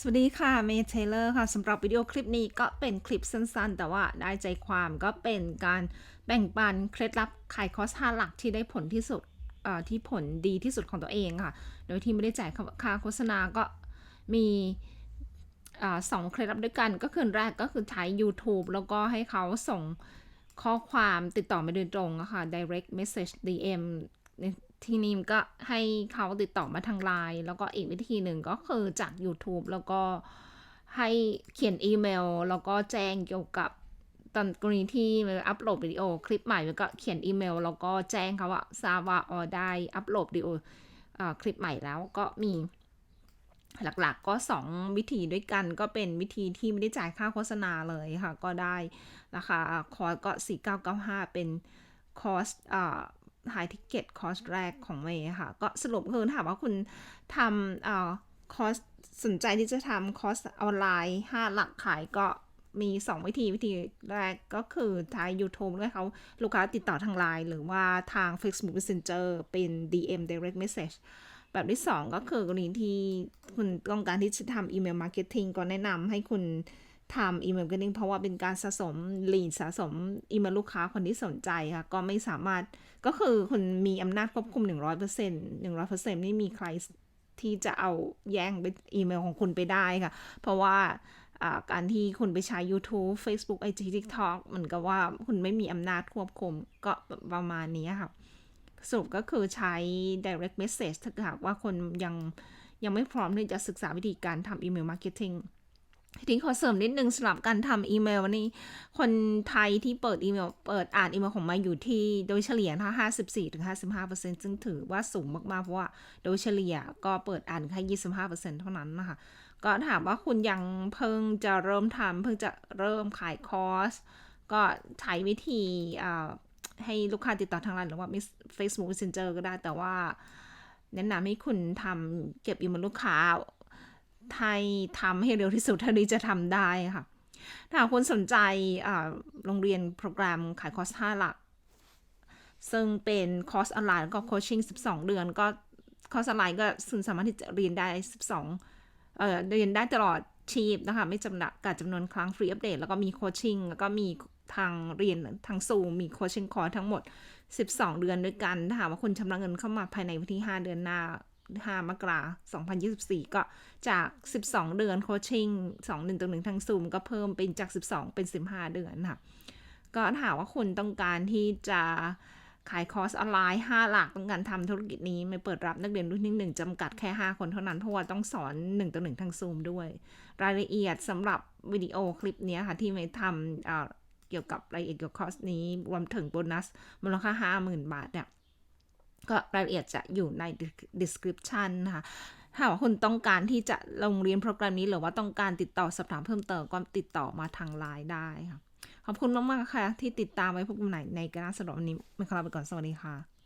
สวัสดีค่ะ เมย์เทเลอร์ค่ะสำหรับวิดีโอคลิปนี้ก็เป็นคลิปสั้นๆ แต่ว่าได้ใจความก็เป็นการแบ่งปันเคล็ดลับขายคอร์ส5หลักที่ได้ผลที่สุดเอ่อที่ผลดีที่สุดของตัวเองค่ะ โดยที่ไม่ได้จ่ายค่าโฆษณาก็มีอสองเคล็ดลับด้วยกัน ก็คือแรกก็คือใช้ YouTube แล้วก็ให้เขาส่งข้อความติดต่อมาโดยตรงอะค่ะ direct message DM ทีนี้ก็ให้เขาติดต่อมาทางไลน์แล้วก็อีกวิธีหนึ่งก็คือจาก YouTube แล้วก็ให้เขียนอีเมล แล้วก็แจ้งเกี่ยวกับตอนกรณีที่อัปโหลดวิดีโอคลิปใหม่ก็เขียนอีเมล แล้วก็แจ้งเขาว่าทราบว่าออได้อัปโหลดวิดีโอคลิปใหม่แล้วก็มีหลักๆก็ 2 วิธีด้วยกันก็เป็นวิธีที่ไม่ได้จ่ายค่าโฆษณาเลยค่ะ ก็ได้ราคาคอร์สก็ 4995 เป็นคอร์สอ่า ไฮทิเก็ตคอร์สแรกของเมย์ค่ะ ก็สรุปคือถามว่าคุณทำอ่าคอร์สสนใจที่จะทำคอร์สออนไลน์ 5 หลักขายก็มี 2 วิธีวิธีแรกก็คือทาง YouTube ด้วยเขาลูกค้าติดต่อทางไลน์หรือว่าทาง Facebook Messenger เป็น DM Direct Message แบบที่ 2 ก็คือกรณีที่คุณต้องการที่จะทำอีเมลมาร์เก็ตติ้งก็แนะนำให้คุณ ทำอีเมลมาร์เก็ตติ้งเพราะว่าเป็นการสะสมลีดสะสมอีเมลลูกค้าคนที่สนใจค่ะ ก็ไม่สามารถก็คือคุณมีอำนาจควบคุม 100% 100%ไม่มีใครที่จะเอาแย่งไปอีเมลของคุณไปได้ค่ะ เพราะว่าการที่คุณไปใช้ YouTube Facebook IG TikTok เหมือนกับว่าคุณไม่มีอำนาจควบคุมก็ประมาณนี้ค่ะสรุปก็คือใช้ direct message ถ้าหากว่าคนยังยังไม่พร้อมที่จะศึกษาวิธีการทำอีเทีนี้ขอเสริมนิดนึงสำหรับการทำอีเมลนี่คนไทยที่เปิดอีเมล เปิดอ่านอีเมลของมาอยู่ที่โดยเฉลี่ยถ้า54-55%ซึ่งถือว่าสูงมากๆ เพราะว่าโดยเฉลี่ยก็เปิดอ่านแค่25%เท่านั้นนะคะ ก็ถามว่าคุณยังเพิ่งจะเริ่มทำเพิ่งจะเริ่มขายคอร์ส ก็ใช้วิธีให้ลูกค้าติดต่อทางไลน์หรือว่า Facebook Messenger ก็ได้แต่ว่าแนะนำให้คุณทำเก็บอีเมลลูกค้า ไทยทำให้เร็วที่สุดเท่าที่จะทำได้ค่ะ ถ้าคุณสนใจโรงเรียนโปรแกรมขายคอร์ส5หลัก ซึ่งเป็นคอร์สออนไลน์ก็โคชชิ่ง 12 เดือน ก็คอร์สออนไลน์ก็คุณสามารถที่จะเรียนได้ 12เอ่อเรียนได้ตลอดชีพนะคะ ไม่จำกัดการจำนวนครั้งฟรีอัปเดต แล้วก็มีโคชชิ่งแล้วก็มีทางเรียนทางซูมมีโคชชิ่งคอร์สทั้งหมด 12 เดือนด้วยกัน ถ้าหากว่าคุณชำระเงินเข้ามาภายในวันที่ 5 เดือนหน้า 5มกราคม2024 ก็จาก 12 เดือนโคชชิ่ง2 1ต่อ1ทางซูมก็เพิ่มเป็นจาก 12 เป็น 15 เดือนค่ะก็ถาหากว่าคุณต้องการที่จะขายคอร์สออนไลน์ 5 หลักต้องการทำธุรกิจนี้ไม่เปิดรับนักเรียนรุ่นที่ 1จำกัดแค่ 5 คนเท่านั้น เพราะว่าต้องสอน 1 ต่อ 1 ทางซูมด้วย รายละเอียดสำหรับวิดีโอคลิปนี้ค่ะ ที่ไม่ทำเกี่ยวกับรายละเอียดเกี่ยวกับคอร์สนี้ รวมถึงโบนัสมูลค่า 50,000 บาทเนี่ย ก็รายละเอียดจะอยู่ใน description นะคะถ้าว่าคุณต้องการที่จะลงเรียนโปรแกรมนี้หรือว่าต้องการติดต่อสอบถามเพิ่มเติมก็ติดต่อมาทางไลน์ได้ค่ะ ขอบคุณมาก ๆ ค่ะ ที่ติดตามไว้พบกันใหม่ในการสำหรับวันนี้ไม่ขอลาไปก่อนสวัสดีค่ะ